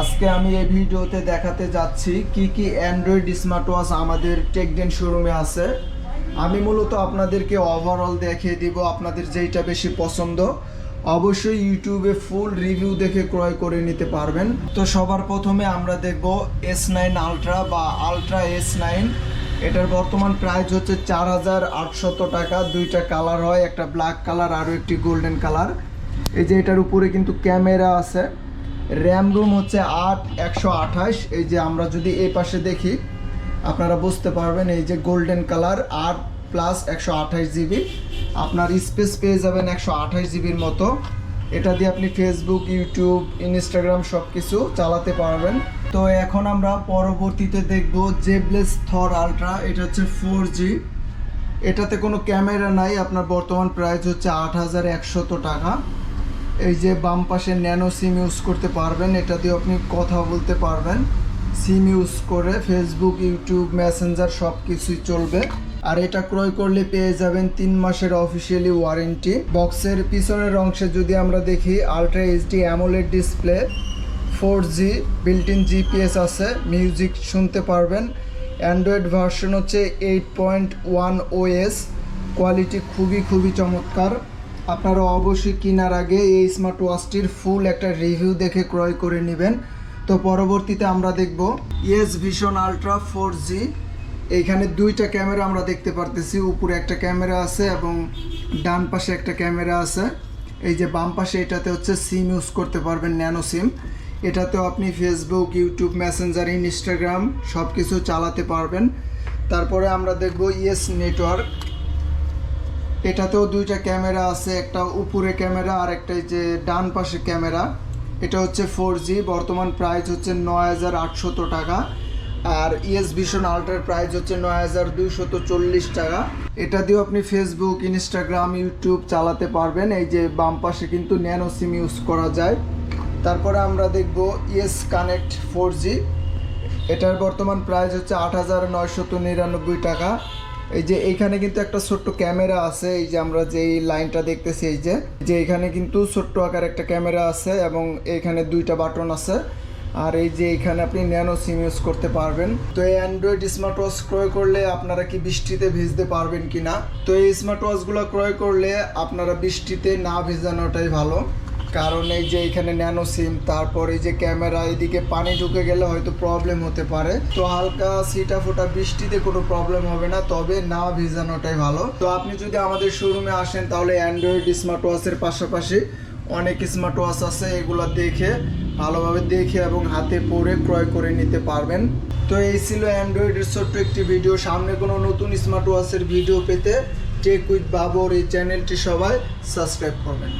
আজকে আমি এই ভিডিওতে দেখাতে যাচ্ছি কি কি অ্যান্ড্রয়েড স্মার্ট ওয়াচ আমাদের টেকডেন শোরুমে আছে। আমি মূলত আপনাদেরকে ওভারঅল দেখিয়ে দিব আপনাদের যেইটা বেশি পছন্দ। অবশ্যই ইউটিউবে ফুল রিভিউ দেখে ক্রয় করে নিতে পারবেন। তো সবার প্রথমে আমরা দেখব এস নাইন আলট্রা বা আলট্রা এস নাইন এটার বর্তমান প্রাইস হচ্ছে চার হাজার আটশত টাকা। দুইটা কালার হয়, একটা ব্ল্যাক কালার আরও একটি গোল্ডেন কালার এই যে এটার উপরে কিন্তু ক্যামেরা আছে। র্যাম রুম হচ্ছে আট, একশো আঠাশ। এই যে আমরা যদি এই পাশে দেখি, আপনারা বুঝতে পারবেন এই যে গোল্ডেন কালার আট প্লাস একশো আঠাশ জিবি আপনার স্পেস পেয়ে যাবেন একশো আঠাশ জিবির মতো। এটা দিয়ে আপনি ফেসবুক ইউটিউব ইনস্টাগ্রাম সব কিছু চালাতে পারবেন। তো এখন আমরা পরবর্তীতে দেখব জেবলেস থর আলট্রা এটা হচ্ছে ফোর জি এটাতে কোনো ক্যামেরা নাই। আপনার বর্তমান প্রাইস হচ্ছে আট হাজার একশত টাকা। এই যে বাম পাশে ন্যানো সিম ইউজ করতে পারবেন, এটা দিয়ে আপনি কথা বলতে পারবেন। সিম ইউজ করে ফেসবুক, ইউটিউব, মেসেঞ্জার সব কিছুই চলবে। আর এটা ক্রয় করলে পেয়ে যাবেন তিন মাসের অফিসিয়ালি ওয়ারেন্টি। বক্সের পিছনের অংশে যদি আমরা দেখি ultra HD AMOLED display, four G built in GPS আছে মিউজিক শুনতে পারবেন। অ্যান্ড্রয়েড ভার্সন হচ্ছে eight point one OS quality খুবই খুবই চমৎকার। আপনারা অবশ্যই কেনার আগে এই স্মার্ট ওয়াচটির ফুল একটা রিভিউ দেখে ক্রয় করে নেবেন। তো পরবর্তীতে আমরা দেখব yes vision ultra four G এইখানে দুইটা ক্যামেরা আমরা দেখতে পারতেছি। উপরে একটা ক্যামেরা আছে এবং ডান পাশে একটা ক্যামেরা আছে। এই যে বাম পাশে এটাতে হচ্ছে সিম ইউজ করতে পারবেন ন্যানো সিম এটাতেও আপনি ফেসবুক ইউটিউব মেসেঞ্জার ইনস্টাগ্রাম সব কিছু চালাতে পারবেন। তারপরে আমরা দেখব ইয়েস নেটওয়ার্ক এটাতেও দুইটা ক্যামেরা আছে, একটা উপরে ক্যামেরা আর একটা যে ডান পাশে ক্যামেরা। এটা হচ্ছে ফোর জি বর্তমান প্রাইস হচ্ছে নয় হাজার আটশত টাকা। আর ইএস ভিশন আল্ট্রার প্রাইস হচ্ছে নয় হাজার দুইশত চল্লিশ টাকা। এটা দিয়েও আপনি ফেসবুক ইনস্টাগ্রাম ইউটিউব চালাতে পারবেন। এই যে বাম পাশে কিন্তু ন্যানো সিম ইউজ করা যায়। তারপরে আমরা দেখব ইএস কানেক্ট ফোর জি এটার বর্তমান প্রাইস হচ্ছে আট হাজার নয়শত নিরানব্বই টাকা। এই যে এইখানে কিন্তু একটা ছোট্ট ক্যামেরা আছে, এই যে আমরা যে লাইনটা দেখতেছি, এই যে যে এখানে কিন্তু ছোট্ট আকার একটা ক্যামেরা আছে এবং এইখানে দুইটা বাটন আছে। আর এই যে এখানে আপনি ন্যানো সিম ইউজ করতে পারবেন। তো এই অ্যান্ড্রয়েড স্মার্ট ওয়াচ ক্রয় করলে আপনারা কি বৃষ্টিতে ভিজতে পারবেন কি না তো এই স্মার্ট ওয়াচগুলো ক্রয় করলে আপনারা বৃষ্টিতে না ভেজানোটাই ভালো। কারণ এই যে এখানে ন্যানো সিম, তারপর এই যে ক্যামেরা, এদিকে পানি ঢুকে গেলে হয়তো প্রবলেম হতে পারে। তো হালকা সিটা ফোটা বৃষ্টিতে কোনো প্রবলেম হবে না, তবে না ভিজানোটাই ভালো। তো আপনি যদি আমাদের শোরুমে আসেন, তাহলে অ্যান্ড্রয়েড স্মার্ট ওয়াচের পাশাপাশি অনেক স্মার্ট ওয়াচ আছে, এগুলো দেখে, ভালোভাবে দেখে এবং হাতে পরে ক্রয় করে নিতে পারবেন। তো এই ছিল অ্যান্ড্রয়েডের ছোট্ট একটি ভিডিও সামনে কোনো নতুন স্মার্ট ওয়াচের ভিডিও পেতে টেক উইথ বাবর এই চ্যানেলটি সবাই সাবস্ক্রাইব করবেন।